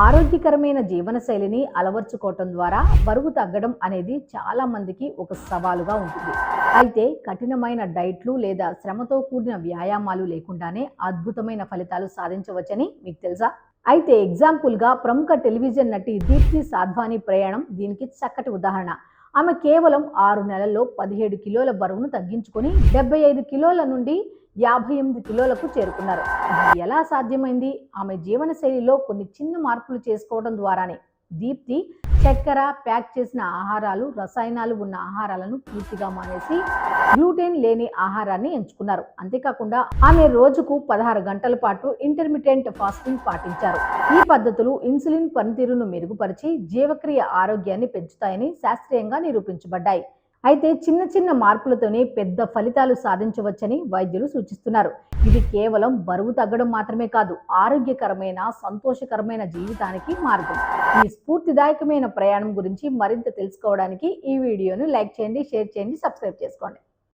ఆరోగ్యకరమైన జీవనశైలిని అలవర్చుకోవటం ద్వారా బరువు తగ్గడం అనేది చాలా మందికి ఒక సవాలుగా ఉంటుంది. అయితే కఠినమైన డైట్లు లేదా శ్రమతో కూడిన వ్యాయామాలు లేకుండానే అద్భుతమైన ఫలితాలు సాధించవచ్చని మీకు తెలుసా? అయితే ఎగ్జాంపుల్గా ప్రముఖ టెలివిజన్ నటి దీప్తి సాధ్వాని ప్రయాణం దీనికి చక్కటి ఉదాహరణ. ఆమె కేవలం ఆరు నెలల్లో పదిహేడు కిలోల బరువును తగ్గించుకొని డెబ్బై ఐదు కిలోల నుండి యాభై ఎనిమిది కిలోలకు చేరుకున్నారు. ఇది ఎలా సాధ్యమైంది? ఆమె జీవనశైలిలో కొన్ని చిన్న మార్పులు చేసుకోవడం ద్వారానే దీప్తి చక్కెర ప్యాక్ చేసిన ఆహారాలు రసాయనాలు ఉన్న ఆహారాలను పూర్తిగా మానేసి గ్లూటెన్ లేని ఆహారాన్ని ఎంచుకున్నారు. అంతేకాకుండా ఆమె రోజుకు పదహారు గంటల పాటు ఇంటర్మీడియట్ ఫాస్టింగ్ పాటించారు. ఈ పద్ధతులు ఇన్సులిన్ పనితీరును మెరుగుపరిచి జీవక్రియ ఆరోగ్యాన్ని పెంచుతాయని శాస్త్రీయంగా నిరూపించబడ్డాయి. అయితే చిన్న చిన్న మార్పులతోనే పెద్ద ఫలితాలు సాధించవచ్చని వైద్యులు సూచిస్తున్నారు. ఇది కేవలం బరువు తగ్గడం మాత్రమే కాదు ఆరోగ్యకరమైన సంతోషకరమైన జీవితానికి మార్గం. ఈ స్ఫూర్తిదాయకమైన ప్రయాణం గురించి మరింత తెలుసుకోవడానికి ఈ వీడియోను లైక్ చేయండి షేర్ చేయండి సబ్స్క్రైబ్ చేసుకోండి.